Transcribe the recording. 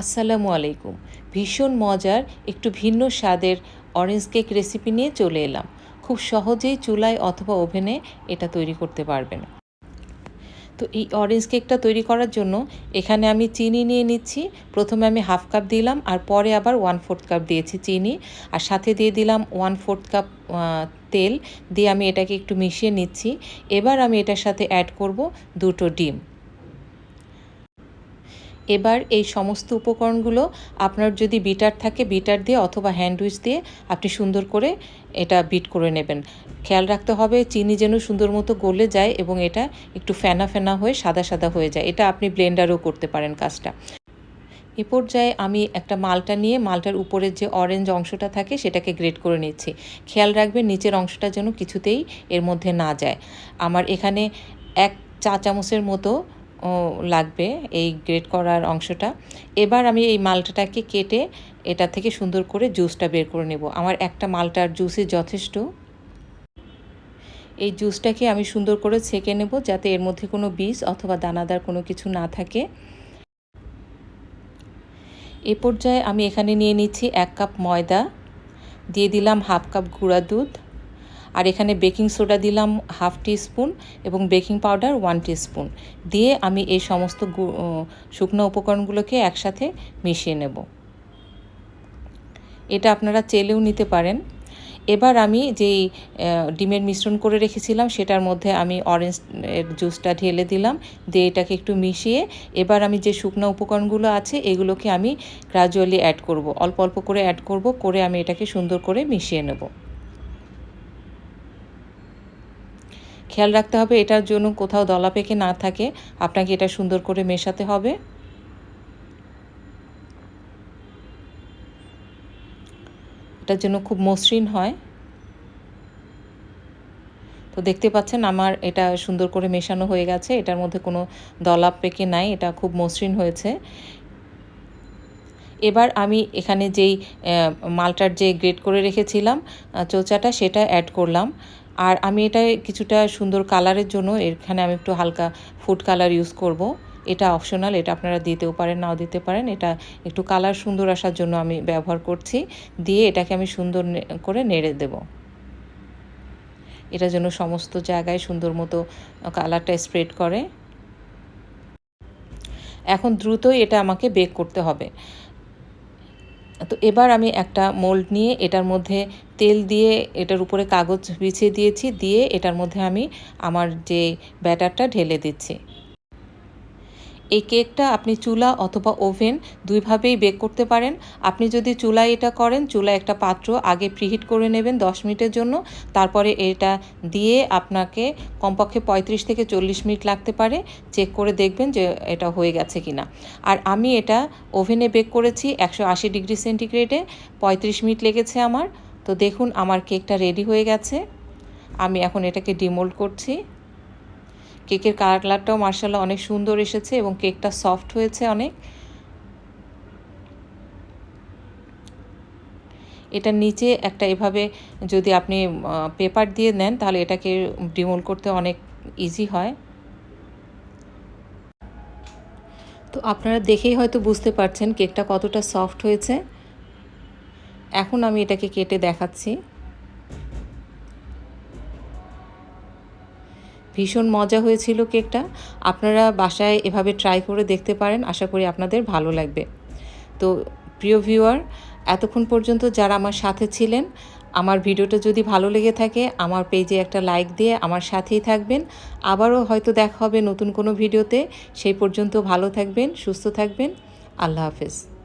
আসসালামু আলাইকুম। ভীষণ মজার, একটু ভিন্ন স্বাদের অরেঞ্জ কেক রেসিপি নিয়ে চলে এলাম। খুব সহজেই চুলায় অথবা ওভেনে এটা তৈরি করতে পারবেন। তো এই অরেঞ্জ কেকটা তৈরি করার জন্য এখানে আমি চিনি নিয়ে নিচ্ছি। প্রথমে আমি হাফ কাপ দিলাম আর পরে আবার ওয়ান ফোর্থ কাপ দিয়েছি চিনি। আর সাথে দিয়ে দিলাম ওয়ান ফোর্থ কাপ তেল। দিয়ে আমি এটাকে একটু মিশিয়ে নিচ্ছি। এবার আমি এটার সাথে অ্যাড করব দুটো ডিম। এবার এই সমস্ত উপকরণগুলো আপনার যদি বিটার থাকে, বিটার দিয়ে অথবা হ্যান্ডউইচ দিয়ে আপনি সুন্দর করে এটা বিট করে নেবেন। খেয়াল রাখতে হবে, চিনি যেন সুন্দর মতো গলে যায় এবং এটা একটু ফেনা ফেনা হয়ে সাদা সাদা হয়ে যায়। এটা আপনি ব্লেন্ডারও করতে পারেন কাজটা। এ পর্যায়ে আমি একটা মালটা নিয়ে মালটার উপরের যে অরেঞ্জ অংশটা থাকে সেটাকে গ্রেট করে নিচ্ছি। খেয়াল রাখবেন নিচের অংশটা যেন কিছুতেই এর মধ্যে না যায়। আমার এখানে এক চা চামচের মতো লাগবে এই গ্রেট করার অংশটা। এবার আমি এই মালটাটাকে কেটে এটা থেকে সুন্দর করে জুসটা বের করে নেব। আমার একটা মালটার জুসই যথেষ্ট। এই জুসটাকে আমি সুন্দর করে ছেঁকে নেব যাতে এর মধ্যে কোনো বীজ অথবা দানাদার কোনো কিছু না থাকে। এ পর্যায়ে আমি এখানে নিয়ে নিচ্ছি এক কাপ ময়দা। দিয়ে দিলাম হাফ কাপ গুঁড়া দুধ। আর এখানে বেকিং সোডা দিলাম হাফ টি স্পুন এবং baking powder one teaspoon দিয়ে আমি এই সমস্ত শুকনো উপকরণগুলোকে একসাথে মিশিয়ে নেব। এটা আপনারা চেলেও নিতে পারেন। এবার আমি যেই ডিমের মিশ্রণ করে রেখেছিলাম সেটার মধ্যে আমি অরেঞ্জ জুসটা ঢেলে দিলাম। দিয়ে এটাকে একটু মিশিয়ে এবার আমি যে শুকনো উপকরণগুলো আছে এগুলোকে আমি গ্রাজুয়ালি অ্যাড করব। অল্প অল্প করে অ্যাড করব, করে আমি এটাকে সুন্দর করে মিশিয়ে নেব। খেয়াল রাখতে হবে এটার জন্য কোথাও দলা পেকে না থাকে। আপনাকে এটা সুন্দর করে মেশাতে হবে। এটার জন্য খুব মসৃণ হয়। তো দেখতে পাচ্ছেন আমার এটা সুন্দর করে মেশানো হয়ে গেছে। এটার মধ্যে কোনো দলাপ পেকে নাই, এটা খুব মসৃণ হয়েছে। এবার আমি এখানে যেই মালটার যে গ্রেড করে রেখেছিলাম চোচাটা সেটা অ্যাড করলাম। আর আমি এটা কিছুটা সুন্দর কালারের জন্য এখানে আমি একটু হালকা ফুড কালার ইউজ করব। এটা অপশনাল এটা আপনারা দিতেও পারেন, নাও দিতে পারেন। এটা একটু কালার সুন্দর আসার জন্য আমি ব্যবহার করছি। দিয়ে এটাকে আমি সুন্দর করে নেড়ে দেব। এটা যেন সমস্ত জায়গায় সুন্দর মতো কালারটা স্প্রেড করে। এখন দ্রুতই এটা আমাকে বেক করতে হবে। তো এবার আমি একটা মোল্ড নিয়ে এটার মধ্যে তেল দিয়ে এটার উপরে কাগজ বিছিয়ে দিয়েছি, দিয়ে এটার মধ্যে আমি আমার যে ব্যাটারটা ঢেলে দিচ্ছি। এই কেকটা আপনি চুলা অথবা ওভেন দুইভাবেই বেক করতে পারেন। আপনি যদি চুলায় এটা করেন, চুলায় একটা পাত্র আগে প্রিহিট করে নেবেন দশ মিনিটের জন্য। তারপরে এটা দিয়ে আপনাকে কমপক্ষে পঁয়ত্রিশ থেকে চল্লিশ মিনিট লাগতে পারে। চেক করে দেখবেন যে এটা হয়ে গেছে কি না আর আমি এটা ওভেনে বেক করেছি একশো আশি ডিগ্রি সেন্টিগ্রেডে। পঁয়ত্রিশ মিনিট লেগেছে আমার। তো দেখুন, আমার কেকটা রেডি হয়ে গেছে। আমি এখন এটাকে ডিমোল্ড করছি। কেকের কালারটাও মার্শাল্লাহ অনেক সুন্দর এসেছে এবং কেকটা সফট হয়েছে অনেক। এটার নিচে একটা এভাবে যদি আপনি পেপার দিয়ে নেন তাহলে এটাকে ডিমোল করতে অনেক ইজি হয়। তো আপনারা দেখেই হয়তো বুঝতে পারছেন কেকটা কতটা সফট হয়েছে। এখন আমি এটাকে কেটে দেখাচ্ছি। ভীষণ মজা হয়েছিল কেকটা। আপনারা বাসায় এভাবে ট্রাই করে দেখতে পারেন, আশা করি আপনাদের ভালো লাগবে। তো প্রিয় ভিউয়ার এতক্ষণ পর্যন্ত যারা আমার সাথে ছিলেন, আমার ভিডিওটা যদি ভালো লেগে থাকে, আমার পেজে একটা লাইক দিয়ে আমার সাথেই থাকবেন। আবারও হয়তো দেখা হবে নতুন কোনো ভিডিওতে। সেই পর্যন্ত ভালো থাকবেন, সুস্থ থাকবেন। আল্লাহ হাফেজ।